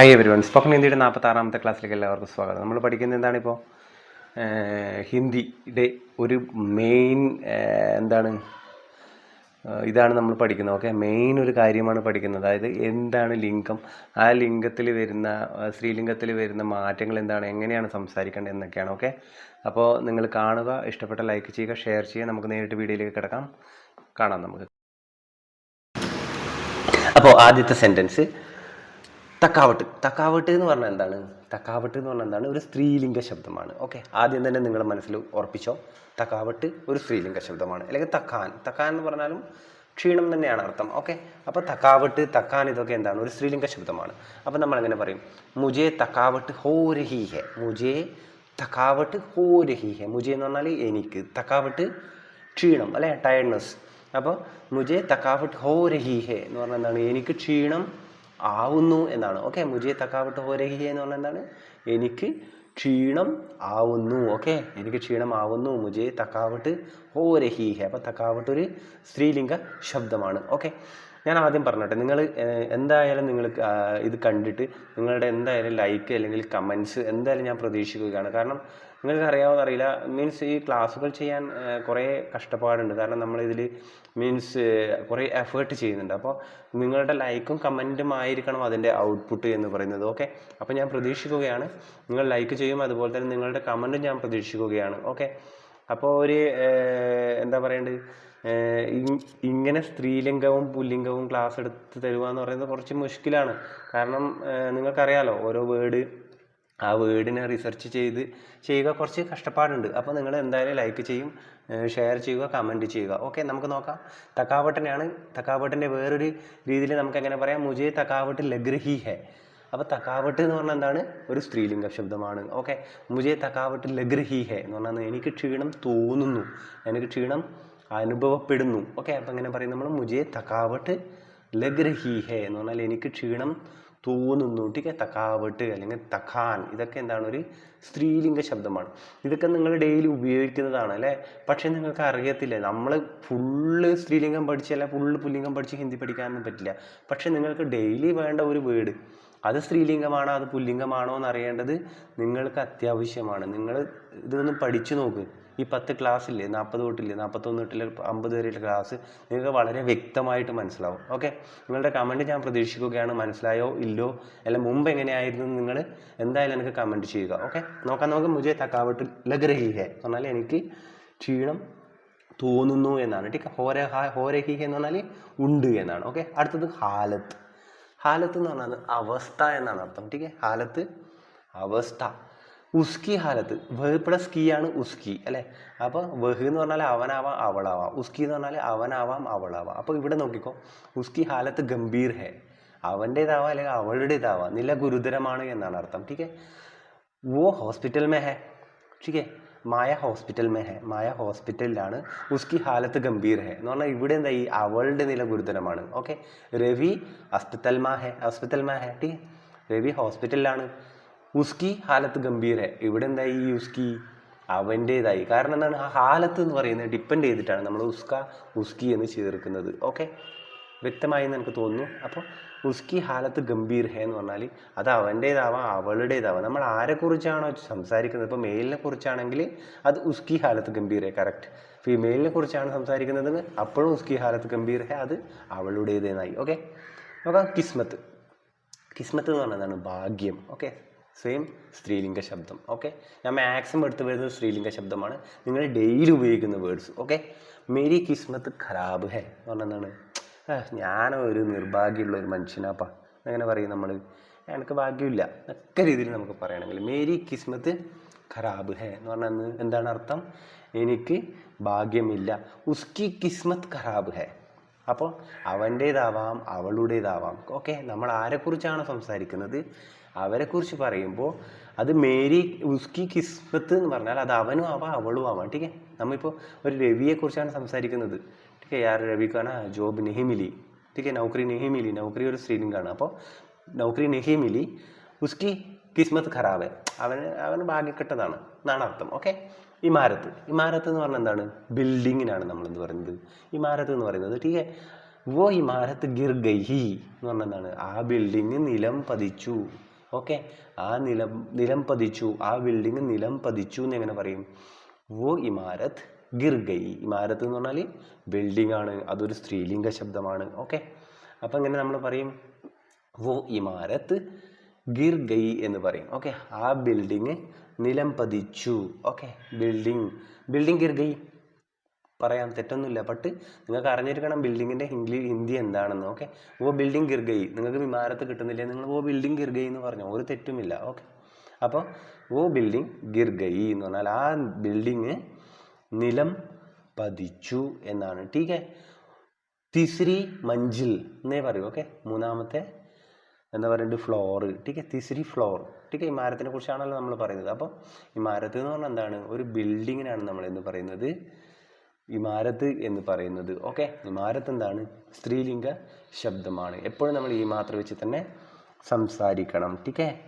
Hi everyone spoken ഹിന്ദിയുടെ നാൽപ്പത്തി ആറാമത്തെ ക്ലാസ്സിലേക്ക് എല്ലാവർക്കും സ്വാഗതം. നമ്മൾ പഠിക്കുന്നത് എന്താണിപ്പോൾ ഹിന്ദിയുടെ ഒരു മെയിൻ എന്താണ്? ഇതാണ് നമ്മൾ പഠിക്കുന്നത്. ഓക്കെ മെയിൻ ഒരു കാര്യമാണ് പഠിക്കുന്നത്. അതായത് എന്താണ് ലിംഗം? ആ ലിംഗത്തിൽ വരുന്ന സ്ത്രീലിംഗത്തിൽ വരുന്ന മാറ്റങ്ങൾ എന്താണ്? എങ്ങനെയാണ് സംസാരിക്കേണ്ടത് എന്നൊക്കെയാണ്. ഓക്കെ അപ്പോൾ നിങ്ങൾ കാണുക ഇഷ്ടപ്പെട്ട ലൈക്ക് ചെയ്യുക ഷെയർ ചെയ്യുക. നമുക്ക് നേരിട്ട് വീഡിയോയിലേക്ക് കിടക്കാം. കാണാം നമുക്ക്. അപ്പോൾ ആദ്യത്തെ സെന്റൻസ് തക്കാവട്ട്. തക്കാവട്ട് എന്ന് പറഞ്ഞാൽ എന്താണ്? തക്കാവട്ട് എന്ന് പറഞ്ഞാൽ എന്താണ്? ഒരു സ്ത്രീലിംഗ ശബ്ദമാണ്. ഓക്കെ. ആദ്യം തന്നെ നിങ്ങൾ മനസ്സിൽ ഉറപ്പിച്ചോ. തക്കാവട്ട് ഒരു സ്ത്രീലിംഗ ശബ്ദമാണ്. അല്ലെങ്കിൽ തക്കാൻ. തക്കാൻ എന്ന് പറഞ്ഞാലും ക്ഷീണം തന്നെയാണ് അർത്ഥം. ഓക്കെ. അപ്പോൾ തക്കാവട്ട് തക്കാൻ ഇതൊക്കെ എന്താണ്? ഒരു സ്ത്രീലിംഗ ശബ്ദമാണ്. അപ്പോൾ നമ്മൾ എങ്ങനെ പറയും? മുജേ തക്കാവട്ട് ഹോ രഹി മുജേ തക്കാവട്ട് ഹോ രഹി മുജേ എന്ന് പറഞ്ഞാൽ എനിക്ക്. തക്കാവട്ട് ക്ഷീണം അല്ലേ? ടയർഡ്നെസ് അപ്പോൾ മുജേ തക്കാവട്ട് ഹോ രഹി എന്ന് പറഞ്ഞാൽ എന്താണ്? എനിക്ക് ക്ഷീണം ആവുന്നു എന്നാണ്. ഓക്കെ മുജേ തക്കാവട്ട് ഹോ എന്ന് പറഞ്ഞാൽ എന്താണ്? എനിക്ക് ക്ഷീണം ആവുന്നു. ഓക്കെ എനിക്ക് ക്ഷീണം ആവുന്നു. മുജേ തക്കാവട്ട് ഹോ രഹി ഹെ അപ്പോൾ തക്കാവട്ട് ഒരു സ്ത്രീലിംഗ ശബ്ദമാണ്. ഓക്കെ ഞാൻ ആദ്യം പറഞ്ഞോട്ടെ. നിങ്ങൾ എന്തായാലും നിങ്ങൾ ഇത് കണ്ടിട്ട് നിങ്ങളുടെ എന്തായാലും ലൈക്ക് അല്ലെങ്കിൽ കമൻസ് എന്തായാലും ഞാൻ പ്രതീക്ഷിക്കുകയാണ്. കാരണം നിങ്ങൾക്ക് അറിയാവുന്ന അറിയില്ല. മീൻസ് ഈ ക്ലാസ്സുകൾ ചെയ്യാൻ കുറേ കഷ്ടപ്പാടുണ്ട്. കാരണം നമ്മളിതിൽ മീൻസ് കുറേ എഫേർട്ട് ചെയ്യുന്നുണ്ട്. അപ്പോൾ നിങ്ങളുടെ ലൈക്കും കമന്റും ആയിരിക്കണം അതിന്റെ ഔട്ട്പുട്ട് എന്ന് പറയുന്നത്. ഓക്കെ അപ്പോൾ ഞാൻ പ്രതീക്ഷിക്കുകയാണ്. നിങ്ങൾ ലൈക്ക് ചെയ്യും അതുപോലെ തന്നെ നിങ്ങളുടെ കമന്റും ഞാൻ പ്രതീക്ഷിക്കുകയാണ്. ഓക്കെ അപ്പോൾ ഒരു എന്താ പറയേണ്ടത് ഇങ്ങനെ സ്ത്രീലിംഗവും പുല്ലിംഗവും ക്ലാസ് എടുത്ത് തരുക എന്ന് പറയുന്നത് കുറച്ച് മുഷ്കിലാണ്. കാരണം നിങ്ങൾക്കറിയാലോ ഓരോ വേർഡ് ആ വേർഡിനെ റിസർച്ച് ചെയ്ത് ചെയ്യുക. കുറച്ച് കഷ്ടപ്പാടുണ്ട്. അപ്പോൾ നിങ്ങൾ എന്തായാലും ലൈക്ക് ചെയ്യും ഷെയർ ചെയ്യുക കമന്റ് ചെയ്യുക. ഓക്കെ നമുക്ക് നോക്കാം. തക്കാവട്ടനെയാണ് തക്കാവട്ടന്റെ വേറൊരു രീതിയിൽ നമുക്ക് എങ്ങനെ പറയാം? മുജേ തക്കാവട്ട് ലഗ്രഹി ഹെ. അപ്പോൾ തക്കാവട്ട് എന്ന് പറഞ്ഞാൽ എന്താണ്? ഒരു സ്ത്രീലിംഗ ശബ്ദമാണ്. ഓക്കെ മുജേ തക്കാവട്ട് ലഗ്രഹി ഹെ എന്ന് പറഞ്ഞാൽ എനിക്ക് ക്ഷീണം തോന്നുന്നു. എനിക്ക് ക്ഷീണം അനുഭവപ്പെടുന്നു. ഓക്കെ അപ്പോൾ എങ്ങനെ പറയും നമ്മൾ? മുജേ തക്കാവട്ട് ലഗ്രഹി ഹെ എന്ന് പറഞ്ഞാൽ എനിക്ക് ക്ഷീണം തോന്നുന്നു ടീക്കെ തക്കാവട്ട് അല്ലെങ്കിൽ തഖാൻ ഇതൊക്കെ എന്താണ് ഒരു സ്ത്രീലിംഗ ശബ്ദമാണ്. ഇതൊക്കെ നിങ്ങൾ ഡെയിലി ഉപയോഗിക്കുന്നതാണ് അല്ലേ? പക്ഷേ നിങ്ങൾക്ക് അറിയത്തില്ല നമ്മൾ ഫുള്ള് സ്ത്രീലിംഗം പഠിച്ചല്ല ഫുള്ള് പുല്ലിംഗം പഠിച്ച് ഹിന്ദി പഠിക്കാനൊന്നും പറ്റില്ല. പക്ഷേ നിങ്ങൾക്ക് ഡെയിലി വേണ്ട ഒരു വേർഡ് അത് സ്ത്രീലിംഗമാണോ അത് പുല്ലിംഗമാണോ എന്ന് അറിയേണ്ടത് നിങ്ങൾക്ക് അത്യാവശ്യമാണ്. നിങ്ങൾ ഇതൊന്ന് പഠിച്ചു നോക്ക്. ഈ പത്ത് ക്ലാസ് ഇല്ലേ നാൽപ്പത് തൊട്ടില്ലേ? നാൽപ്പത്തൊന്ന് തൊട്ടില്ല? അമ്പത് വരെയുള്ള ക്ലാസ് നിങ്ങൾക്ക് വളരെ വ്യക്തമായിട്ട് മനസ്സിലാവും. ഓക്കെ? നിങ്ങളുടെ കമന്റ് ഞാൻ പ്രതീക്ഷിക്കുകയാണ്. മനസ്സിലായോ? ഇല്ലോ? അല്ല മുമ്പ് എങ്ങനെയായിരുന്നു നിങ്ങൾ എന്തായാലും എനിക്ക് കമന്റ് ചെയ്യുക. ഓക്കെ? നോക്കാം നമുക്ക് മുജേ തക്കാവട്ട് ലഗ്രഹിഹെ എന്നാൽ എനിക്ക് ക്ഷീണം തോന്നുന്നു എന്നാണ്. ടീക്ക് ഹോര ഹോരഹിഹ എന്ന് പറഞ്ഞാൽ ഉണ്ട് എന്നാണ്. ഓക്കെ? അടുത്തത് ഹാലത്ത്. ഹാലത്ത് എന്ന് പറഞ്ഞാൽ അവസ്ഥ എന്നാണ് അർത്ഥം. ടീക്ക് ഹാലത്ത് അവസ്ഥ. ഉസ്കി ഹാലത്ത് വഹ് പ്ലസ് കീ ആണ് ഉസ്കി അല്ലേ അപ്പോൾ വഹ് എന്ന് പറഞ്ഞാൽ അവനാവാം അവളാവാം ഉസ്കി എന്ന് പറഞ്ഞാൽ അവനാവാം അവളാവാം അപ്പോൾ ഇവിടെ നോക്കിക്കോ ഉസ്കി ഹാലത്ത് ഗംഭീർ ഹേ അവൻ്റേതാവാം അല്ലെങ്കിൽ അവളുടേതാവാം നില ഗുരുതരമാണ് എന്നാണ് അർത്ഥം ടീക്കെ वो हॉस्पिटल में है ठीक है മായ ഹോസ്പിറ്റൽ മേ ഹെ മായ ഹോസ്പിറ്റലിലാണ് ഉസ്കി ഹാലത്ത് ഗംഭീർ ഹെ എന്ന് പറഞ്ഞാൽ ഇവിടെ എന്താ ഈ അവളുടെ നില ഗുരുതരമാണ് ഓക്കെ രവി ഹോസ്പിറ്റൽ മാ ഹെ ഹോസ്പിറ്റൽ മാ ഹെ ടീ രവി ഹോസ്പിറ്റലിലാണ് ഉസ്കി ഹാലത്ത് ഗംഭീര. ഇവിടെ എന്തായി ഈ ഉസ്കി? അവന്റേതായി കാരണം എന്താണ്? ആ ഹാലത്ത് എന്ന് പറയുന്നത് ഡിപ്പെൻഡ് ചെയ്തിട്ടാണ് നമ്മൾ ഉസ്ക ഉസ്കി എന്ന് ചേർക്കുന്നത് ഓക്കെ? വ്യക്തമായി എന്ന് എനിക്ക് തോന്നുന്നു. അപ്പോൾ ഉസ്കി ഹാലത്ത് ഗംഭീർ ഹേ എന്ന് പറഞ്ഞാൽ അത് അവന്റേതാവാം അവളുടേതാവാം. നമ്മൾ ആരെക്കുറിച്ചാണോ സംസാരിക്കുന്നത്? ഇപ്പോൾ മെയിലിനെ കുറിച്ചാണെങ്കിൽ അത് ഉസ്കി ഹാലത്ത് ഗംഭീർ ഹേ കറക്റ്റ് ഫീമെയിലിനെ കുറിച്ചാണ് സംസാരിക്കുന്നത്. അപ്പോഴും ഉസ്കി ഹാലത്ത് ഗംഭീർ ഹേ അത് അവളുടേതെന്നായി. ഓക്കെ? നോക്കാം കിസ്മത്ത്. കിസ്മത്ത് എന്ന് പറഞ്ഞതാണ് ഭാഗ്യം. ഓക്കെ? സെയിം സ്ത്രീലിംഗ ശബ്ദം ഓക്കെ ഞാൻ മാക്സിമം എടുത്ത് വരുന്നത് സ്ത്രീലിംഗ ശബ്ദമാണ്. നിങ്ങൾ ഡെയിലി ഉപയോഗിക്കുന്ന വേർഡ്സ് ഓക്കെ മേരി കിസ്മത്ത് ഖരാബ് ഹെ എന്ന് പറഞ്ഞാൽ ഞാൻ ഒരു നിർഭാഗ്യമുള്ള ഒരു മനുഷ്യനാപ്പാ അങ്ങനെ പറയും നമ്മൾ എനിക്ക് ഭാഗ്യമില്ല. ഒക്കെ രീതിയിൽ നമുക്ക് പറയണമെങ്കിൽ മേരി കിസ്മത്ത് ഖരാബ് ഹെ എന്ന് പറഞ്ഞാൽ എന്താണ് അർത്ഥം? എനിക്ക് ഭാഗ്യമില്ല. ഉസ്കി കിസ്മത്ത് ഖരാബ് ഹേ. അപ്പോൾ അവന്റേതാവാം അവളുടേതാവാം. ഓക്കെ നമ്മൾ ആരെക്കുറിച്ചാണ് സംസാരിക്കുന്നത്? അവരെക്കുറിച്ച് പറയുമ്പോൾ അത് മേരി ഉസ്കി കിസ്മത്ത് എന്ന് പറഞ്ഞാൽ അത് അവനും ആവാം അവളും ആവാം. ടീക്കെ നമ്മളിപ്പോൾ ഒരു രവിയെക്കുറിച്ചാണ് സംസാരിക്കുന്നത്. ടീക്കെ യാർ രവിക്കാണ്? ജോബ് നെഹിമിലി. ടീക്കെ നൗക്കറി നെഹിമിലി. നൗക്കറി ഒരു സ്ത്രീലിംഗാണ്. അപ്പോൾ നൗക്കറി നെഹിമിലി ഉസ്കി കിസ്മത്ത് ഖറാബ് അവന് അവന് ഭാഗ്യക്കെട്ടതാണ് എന്നാണ് അർത്ഥം. ഓക്കെ? ഇമാരത്ത്. ഇമാരത്ത് എന്ന് പറഞ്ഞാൽ എന്താണ്? ബിൽഡിങ്ങിനാണ് നമ്മൾ എന്ത് പറയുന്നത്? ഇമാരത്ത് എന്ന് പറയുന്നത് ടീക്കെ വോ ഇമാരത്ത് ഗിർ ഗൈഹി എന്ന് പറഞ്ഞാൽ എന്താണ്? ആ ബിൽഡിങ് നിലം പതിച്ചു. ഓക്കെ? ആ നിലം നിലം പതിച്ചു. ആ ബിൽഡിങ് നിലം പതിച്ചു എന്ന് എങ്ങനെ പറയും. വോ ഇമാരത്ത് ഗിർ ഗൈ ഇമാരത്ത് എന്ന് പറഞ്ഞാൽ ബിൽഡിംഗ് ആണ് അതൊരു സ്ത്രീലിംഗ ശബ്ദമാണ്. ഓക്കെ? അപ്പം ഇങ്ങനെ നമ്മൾ പറയും. വോ ഇമാരത്ത് ഗിർ ഗൈ എന്ന് പറയും. ഓക്കെ ആ ബിൽഡിങ് നിലം പതിച്ചു. ഓക്കെ ബിൽഡിങ് ബിൽഡിംഗ് ഗിർ ഗൈ പറയാം തെറ്റൊന്നുമില്ല. ബട്ട് നിങ്ങൾക്ക് അറിഞ്ഞിരിക്കണം ബിൽഡിങ്ങിന്റെ ഹിന്ദി ഹിന്ദി എന്താണെന്ന്. ഓക്കെ ഓ ബിൽഡിംഗ് ഗിർ ഗൈ നിങ്ങൾക്ക് വിമാനത്ത് കിട്ടുന്നില്ലേ? നിങ്ങൾ ഓ ബിൽഡിംഗ് ഗിർ ഗൈ എന്ന് പറഞ്ഞു. ഒരു തെറ്റുമില്ല. ഓക്കെ അപ്പോൾ ഓ ബിൽഡിംഗ് ഗിർ ഗൈ എന്ന് പറഞ്ഞാൽ ആ ബിൽഡിങ് നിലം പതിച്ചു എന്നാണ്. ടീക്കെ തിസ്രി മഞ്ചിൽ എന്നേ പറയൂ. ഓക്കെ മൂന്നാമത്തെ എന്താ പറയുന്നത് ഫ്ലോർ ടീക്കെ തിസിരി ഫ്ലോർ ടീക്കെ ഇമാരത്തിനെ കുറിച്ചാണല്ലോ നമ്മൾ പറയുന്നത്. അപ്പോൾ ഇമാരത്ത് എന്ന് പറഞ്ഞാൽ എന്താണ്? ഒരു ബിൽഡിങ്ങിനാണ് നമ്മൾ എന്ന് പറയുന്നത്. ഇമാരത്ത് എന്ന് പറയുന്നത്. ഓക്കെ ഇമാരത്ത് എന്താണ്? സ്ത്രീലിംഗ ശബ്ദമാണ്. എപ്പോഴും നമ്മൾ ഈ മാത്രം വെച്ച് തന്നെ സംസാരിക്കണം. ടീക്കെ?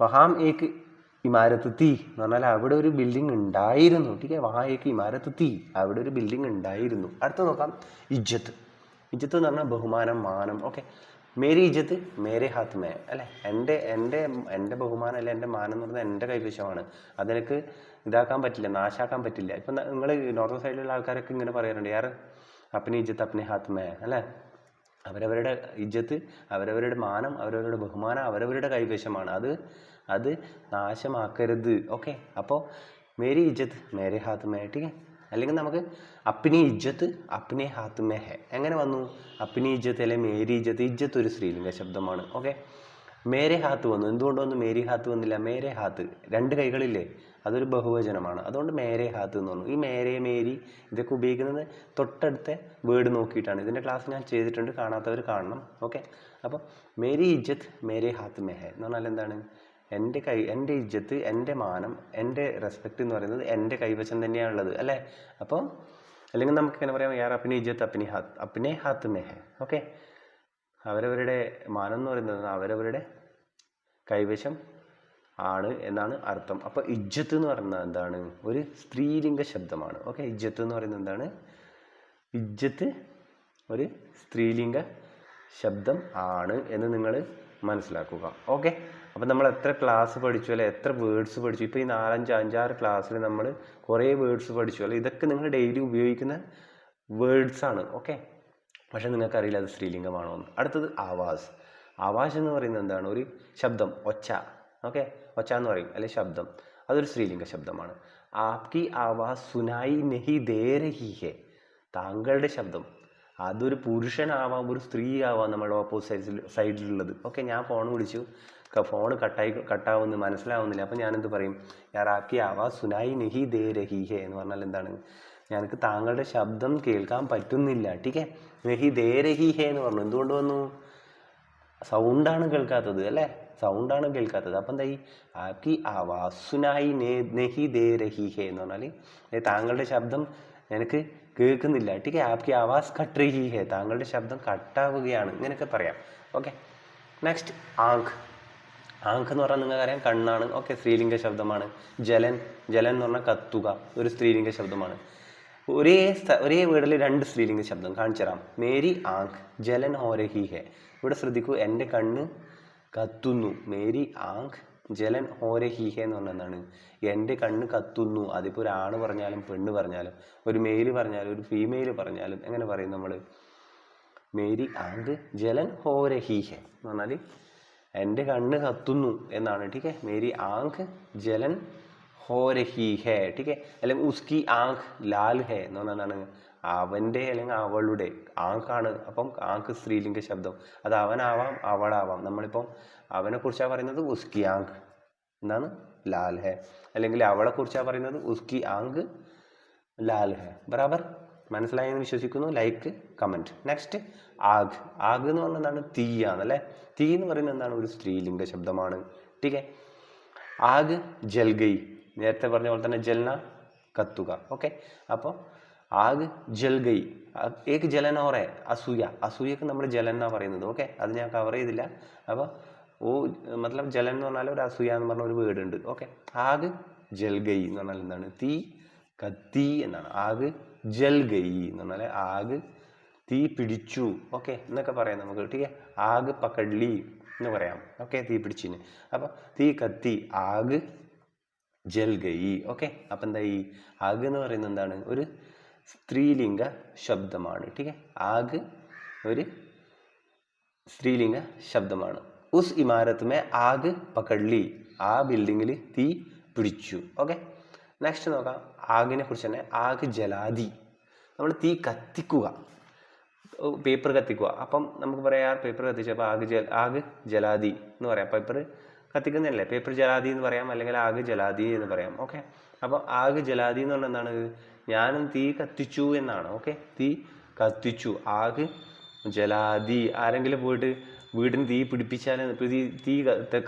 വഹാം ഏക്ക് ഇമാരത്ത് തീ എന്ന് പറഞ്ഞാൽ അവിടെ ഒരു ബിൽഡിംഗ് ഉണ്ടായിരുന്നു. ടീക്കെ? വഹാം ഏക്ക് ഇമാരത്ത് തീ. അവിടെ ഒരു ബിൽഡിംഗ് ഉണ്ടായിരുന്നു. അടുത്ത നോക്കാം. ഇജ്ജത്ത്. ഇജ്ജത്ത് എന്ന് പറഞ്ഞാൽ ബഹുമാനം മാനം. ഓക്കെ മേരി ഇജ്ജത്ത് മേരെ ഹാത്ത് മേ അല്ലെ? എന്റെ എന്റെ എന്റെ ബഹുമാനം അല്ലെ എന്റെ മാനം എന്ന് പറഞ്ഞാൽ എന്റെ കൈവശമാണ്. അതെനിക്ക് ഇതാക്കാൻ പറ്റില്ല നാശാക്കാൻ പറ്റില്ല. ഇപ്പം നിങ്ങൾ നോർത്ത് സൈഡിലുള്ള ആൾക്കാരൊക്കെ ഇങ്ങനെ പറയാറുണ്ട് യാർ അപ്പനെ ഇജ്ജത്ത് അപ്പനെ ഹാത്ത് മേ അല്ലേ? അവരവരുടെ ഇജ്ജത്ത് അവരവരുടെ മാനം അവരവരുടെ ബഹുമാനം അവരവരുടെ കൈവശമാണ്. അത് അത് നാശമാക്കരുത്. ഓക്കെ? അപ്പോൾ മേരി ഇജ്ജത്ത് മേരെ ഹാത്ത് മേ ടീക്കെ അല്ലെങ്കിൽ നമുക്ക് അപ്പിനി ഇജ്ജത്ത് അപ്പിനെ ഹാത്ത് മേ ഹെ. എങ്ങനെ വന്നു? അപ്പിനി ഇജ്ജത്ത് അല്ലെങ്കിൽ മേരി ഇജ്ജത്ത്? ഇജ്ജത്ത് ഒരു സ്ത്രീലിംഗ ശബ്ദമാണ് ഓക്കെ? മേരെ ഹാത്ത് വന്നു. എന്തുകൊണ്ട് വന്നു? മേരി ഹാത്ത് വന്നില്ല. മേരെ ഹാത്ത്. രണ്ട് കൈകളില്ലേ? അതൊരു ബഹുവചനമാണ്. അതുകൊണ്ട് മേരെ ഹാത്ത് എന്ന് പറഞ്ഞു. ഈ മേരെ മേരി ഇതൊക്കെ ഉപയോഗിക്കുന്നത് തൊട്ടടുത്ത വേർഡ് നോക്കിയിട്ടാണ്. ഇതിന്റെ ക്ലാസ് ഞാൻ ചെയ്തിട്ടുണ്ട്. കാണാത്തവർ കാണണം. ഓക്കെ? അപ്പോൾ മേരി ഇജ്ജത്ത് മേരെ ഹാത്ത് മേ ഹെ എന്ന് പറഞ്ഞാൽ എന്താണ്? എന്റെ കൈ എന്റെ ഇജ്ജത്ത് എന്റെ മാനം എന്റെ റെസ്പെക്റ്റ് എന്ന് പറയുന്നത് എന്റെ കൈവശം തന്നെയാണ് ഉള്ളത് അല്ലേ? അപ്പോൾ അല്ലെങ്കിൽ നമുക്ക് ഇങ്ങനെ പറയാം? യാർ അപ്പിനെ ഇജ്ജത്ത് അപ്പിനെ ഹാത്ത് അപ്പിനെ ഹാത്ത് മേ ഹെ. ഓക്കെ? അവരവരുടെ മാനം എന്ന് പറയുന്നത് അവരവരുടെ കൈവശം ആണ് എന്നാണ് അർത്ഥം. അപ്പോൾ ഇജ്ജത്ത് എന്ന് പറയുന്നത് എന്താണ്? ഒരു സ്ത്രീലിംഗ ശബ്ദമാണ്. ഓക്കെ? ഇജ്ജത്ത് എന്ന് പറയുന്നത് എന്താണ്? ഇജ്ജത്ത് ഒരു സ്ത്രീലിംഗ ശബ്ദം ആണ് എന്ന് നിങ്ങൾ മനസ്സിലാക്കുക. ഓക്കെ അപ്പം നമ്മൾ എത്ര ക്ലാസ് പഠിച്ചു അല്ലെ എത്ര വേർഡ്സ് പഠിച്ചു? ഇപ്പോൾ ഈ നാലഞ്ച് അഞ്ചാറ് ക്ലാസ്സിൽ നമ്മൾ കുറേ വേർഡ്സ് പഠിച്ചു അല്ലെ? ഇതൊക്കെ നിങ്ങൾ ഡെയിലി ഉപയോഗിക്കുന്ന വേർഡ്സ് ആണ്. ഓക്കെ പക്ഷേ നിങ്ങൾക്കറിയില്ല അത് സ്ത്രീലിംഗമാണോ എന്ന്. അടുത്തത് ആവാസ്. ആവാസ് എന്ന് പറയുന്നത് എന്താണ്? ഒരു ശബ്ദം ഒച്ച. ഓക്കെ ഒച്ച എന്ന് പറയും. അല്ലെ ശബ്ദം. അതൊരു സ്ത്രീലിംഗ ശബ്ദമാണ്. ആപ്കി ആവാസ് സുനായി നെഹി ദേ രഹി ഹെ. താങ്കളുടെ ശബ്ദം. അതൊരു പുരുഷനാവാം ഒരു സ്ത്രീ ആവാം നമ്മുടെ ഓപ്പോസിറ്റ് സൈഡിലുള്ളത് ഓക്കെ ഞാൻ ഫോൺ വിളിച്ചു. ഫോൺ കട്ടായി കട്ടാവുന്നു മനസ്സിലാവുന്നില്ല. അപ്പം ഞാനെന്ത് പറയും? യാറാക്കി ആവാ സുനായി നെഹി ദേ രഹി ഹേ എന്ന് പറഞ്ഞാൽ എന്താണ്? ഞങ്ങൾക്ക് താങ്കളുടെ ശബ്ദം കേൾക്കാൻ പറ്റുന്നില്ല. ടീക്കെ നെഹി ദേ രഹി ഹേ എന്ന് പറഞ്ഞു. എന്തുകൊണ്ട് വന്നു? സൗണ്ടാണ് കേൾക്കാത്തത് അല്ലേ? സൗണ്ടാണ് കേൾക്കാത്തത്. അപ്പം എന്താ ഈ ആക്കി ആവാസുനായി സുനായി നെഹി ദേ രഹി ഹേ എന്ന് പറഞ്ഞാൽ താങ്കളുടെ ശബ്ദം എനിക്ക് കേൾക്കുന്നില്ല. ടിക്കെ ആപ്കി ആവാസ് കട്ട് രഹി ഹേ. താങ്കളുടെ ശബ്ദം കട്ടാവുകയാണ്. ഇങ്ങനെയൊക്കെ പറയാം. ഓക്കെ. നെക്സ്റ്റ് ആങ്ക്. ആങ്ക് എന്ന് പറഞ്ഞാൽ നിങ്ങൾക്കറിയാം കണ്ണാണ്. ഓക്കെ സ്ത്രീലിംഗ ശബ്ദമാണ്. ജലൻ. ജലൻ എന്ന് പറഞ്ഞാൽ കത്തുക. ഒരു സ്ത്രീലിംഗ ശബ്ദമാണ്. ഒരേ ഒരേ വീടിൽ രണ്ട് സ്ത്രീലിംഗ ശബ്ദം കാണിച്ചു തരാം. മേരി ആങ്ക്. ജലൻ ഹോരഹി ഹെ. ഇവിടെ ശ്രദ്ധിക്കൂ എന്റെ കണ്ണ് കത്തുന്നു. മേരി ആങ്ക്. ജലൻ ഹോരെ ഹെ എന്ന് പറഞ്ഞ എന്താണ് എന്റെ കണ്ണ് കത്തുന്നു. അതിപ്പോൾ ഒരു ആണ് പറഞ്ഞാലും പെണ്ണ് പറഞ്ഞാലും ഒരു മെയിൽ പറഞ്ഞാലും ഒരു ഫീമെയിൽ പറഞ്ഞാലും എങ്ങനെ പറയും നമ്മൾ മേരി ആങ്ക് ജലൻ ഹോരെ രഹി ഹെ എന്ന് പറഞ്ഞാൽ എന്റെ കണ്ണ് കത്തുന്നു എന്നാണ്. ടീക്കെ മേരി ആങ്ക് ജലൻ ഹോരെ രഹി ഹെ ടീക്കെ അല്ലെങ്കിൽ ഉസ്കി ആങ്ക് ലാൽ ഹെ എന്ന് പറഞ്ഞാൽ എന്താണ് അവന്റെ അല്ലെങ്കിൽ അവളുടെ ആങ്കാണ് അപ്പം ആങ്ക് സ്ത്രീലിംഗ ശബ്ദം. അത് അവനാവാം അവളാവാം. നമ്മളിപ്പം അവനെ കുറിച്ചാണ് പറയുന്നത് ഉസ്കി ആങ്ക്. എന്താണ്? ലാൽ ഹെ. അല്ലെങ്കിൽ അവളെ കുറിച്ചാണ് പറയുന്നത് ഉസ്കി ആങ്ക് ലാൽ ഹെ. ബറാബർ? മനസ്സിലായി എന്ന് വിശ്വസിക്കുന്നു? Like comment. നെക്സ്റ്റ് ആഗ്. ആഗ് എന്ന് പറഞ്ഞാൽ എന്താണ്? തീയാണ് അല്ലേ? തീ എന്ന് പറയുന്നത് എന്താണ്? ഒരു സ്ത്രീലിംഗ ശബ്ദമാണ്. ടീക്കെ. ആഗ് ജൽഗൈ. നേരത്തെ പറഞ്ഞ പോലെ തന്നെ ജൽന കത്തുക. ഓക്കെ? അപ്പോൾ ആഗ് ജൽഗൈ ഏക് ജലൻ ഓറേ അസൂയ. അസൂയക്ക് നമ്മൾ ജലൻ എന്നാണ് പറയുന്നത്. ഓക്കെ? അത് ഞാൻ കവർ ചെയ്തില്ല. അപ്പോൾ ഓ മത്ലബ് ജലൻ എന്ന് പറഞ്ഞാൽ ഒരു അസൂയ എന്ന് പറഞ്ഞ ഒരു വേർഡ് ഉണ്ട് ഓക്കെ? ആഗ് ജൽഗൈ എന്ന് പറഞ്ഞാൽ എന്താണ്? തീ കത്തി എന്നാണ്. ആഗ് ജൽഗൈ എന്ന് പറഞ്ഞാൽ ആഗ് തീ പിടിച്ചു. ഓക്കെ? എന്നൊക്കെ പറയാം നമുക്ക്. ടീക്കെ ആഗ് പക്കഡ്ലി എന്ന് പറയാം. ഓക്കെ? തീ പിടിച്ചിന്. അപ്പോൾ തീ കത്തി ആഗ് ജൽ ഗൈ ഓക്കെ? അപ്പം എന്താ ഈ ആഗ് എന്ന് പറയുന്നത് എന്താണ്? ഒരു സ്ത്രീലിംഗ ശബ്ദമാണ്. ടീക്കെ ആഗ് ഒരു സ്ത്രീലിംഗ ശബ്ദമാണ്. ഉസ് ഇമാരത്ത് മേ ആഗ് പകഡ്ലി ആ ബിൽഡിങ്ങിൽ തീ പിടിച്ചു. ഓക്കെ? നെക്സ്റ്റ് നോക്കാം. ആഗിനെ കുറിച്ച് തന്നെ. ആഗ് ജലാതി നമ്മൾ തീ കത്തിക്കുക. പേപ്പർ കത്തിക്കുക. അപ്പം നമുക്ക് പറയാം പേപ്പർ കത്തിച്ചപ്പോൾ ആഗ് ജൽ ആഗ് ജലാതി എന്ന് പറയാം. പേപ്പർ കത്തിക്കുന്നതല്ലേ? പേപ്പർ ജലാതി എന്ന് പറയാം അല്ലെങ്കിൽ ആഗ് ജലാതി എന്ന് പറയാം. ഓക്കെ? അപ്പോൾ ആഗ് ജലാതി എന്ന് പറഞ്ഞാൽ എന്താണ്? ഞാനും തീ കത്തിച്ചു എന്നാണ് ഓക്കെ തീ കത്തിച്ചു. ആഗ് ജലാതി. ആരെങ്കിലും പോയിട്ട് വീടിന് തീ പിടിപ്പിച്ചാൽ തീ തീ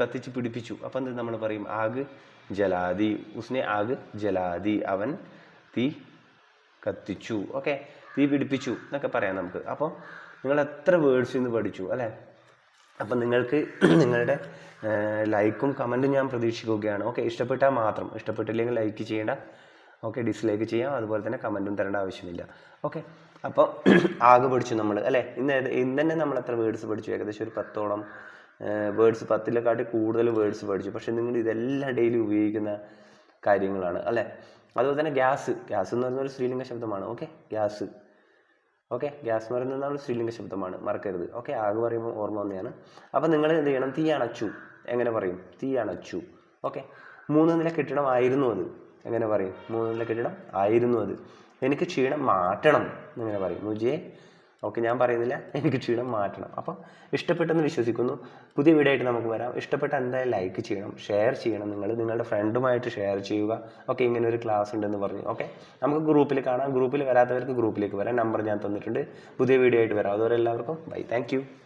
കത്തിച്ച് പിടിപ്പിച്ചു. അപ്പം എന്ത് നമ്മൾ പറയും? ആഗ് ജലാതി. ഉസ്നെ ആഗ് ജലാതി. അവൻ തീ കത്തിച്ചു ഓക്കെ തീ പിടിപ്പിച്ചു എന്നൊക്കെ പറയാം നമുക്ക്. അപ്പോൾ നിങ്ങൾ എത്ര വേർഡ്സ് ഇന്ന് പഠിച്ചു അല്ലേ? അപ്പം നിങ്ങൾക്ക് നിങ്ങളുടെ ലൈക്കും കമന്റും ഞാൻ പ്രതീക്ഷിക്കുകയാണ് ഓക്കെ ഇഷ്ടപ്പെട്ടാൽ മാത്രം. ഇഷ്ടപ്പെട്ടില്ലെങ്കിൽ ലൈക്ക് ചെയ്യേണ്ട. ഓക്കെ ഡിസ്ലൈക്ക് ചെയ്യാം. അതുപോലെ തന്നെ കമന്റും തരേണ്ട ആവശ്യമില്ല. ഓക്കെ അപ്പോൾ ആകെ പഠിച്ചു നമ്മൾ അല്ലേ? ഇന്ന് ഇന്ന് തന്നെ നമ്മൾ എത്ര വേർഡ്സ് പഠിച്ചു? ഏകദേശം ഒരു പത്തോളം വേർഡ്സ് പത്തിലെക്കാട്ടി കൂടുതൽ വേർഡ്സ് പഠിച്ചു. പക്ഷേ നിങ്ങൾ ഇതെല്ലാം ഡെയിലി ഉപയോഗിക്കുന്ന കാര്യങ്ങളാണ് അല്ലേ? അതുപോലെ തന്നെ ഗ്യാസ് ഗ്യാസ് എന്ന് പറയുന്ന ഒരു സ്ത്രീലിംഗ ശബ്ദമാണ് ഓക്കെ? ഗ്യാസ് ഓക്കെ ഗ്യാസ് എന്ന് പറയുന്നത് നമ്മൾ സ്ത്രീലിംഗ ശബ്ദമാണ് മറക്കരുത്. ഓക്കെ ആകെ പറയുമ്പോൾ ഓർമ്മ വന്നെയാണ് അപ്പോൾ നിങ്ങൾ എന്ത് ചെയ്യണം? തീ അണച്ചു. എങ്ങനെ പറയും? തീ അണച്ചു. ഓക്കെ മൂന്ന് നില കെട്ടിടമായിരുന്നു അത്. എങ്ങനെ പറയും? മൂന്ന് നില കെട്ടിടം ആയിരുന്നു അത്. എനിക്ക് ക്ഷീണം മാറ്റണം എന്നിങ്ങനെ പറയും. മുജേ ഓക്കെ ഞാൻ പറയുന്നില്ല. എനിക്ക് ക്ഷീണം മാറ്റണം. അപ്പം ഇഷ്ടപ്പെട്ടെന്ന് വിശ്വസിക്കുന്നു. പുതിയ വീഡിയോ ആയിട്ട് നമുക്ക് വരാം. ഇഷ്ടപ്പെട്ട എന്തായാലും ലൈക്ക് ചെയ്യണം. ഷെയർ ചെയ്യണം നിങ്ങൾ. നിങ്ങളുടെ ഫ്രണ്ടുമായിട്ട് ഷെയർ ചെയ്യുക. ഓക്കെ ഇങ്ങനെ ഒരു ക്ലാസ് ഉണ്ടെന്ന് പറഞ്ഞു. ഓക്കെ നമുക്ക് ഗ്രൂപ്പിൽ കാണാം. ഗ്രൂപ്പിൽ വരാത്തവർക്ക് ഗ്രൂപ്പിലേക്ക് വരാം. നമ്പർ ഞാൻ തന്നിട്ടുണ്ട്. പുതിയ വീഡിയോ ആയിട്ട് വരാം. അതുവരെ എല്ലാവർക്കും ബൈ താങ്ക്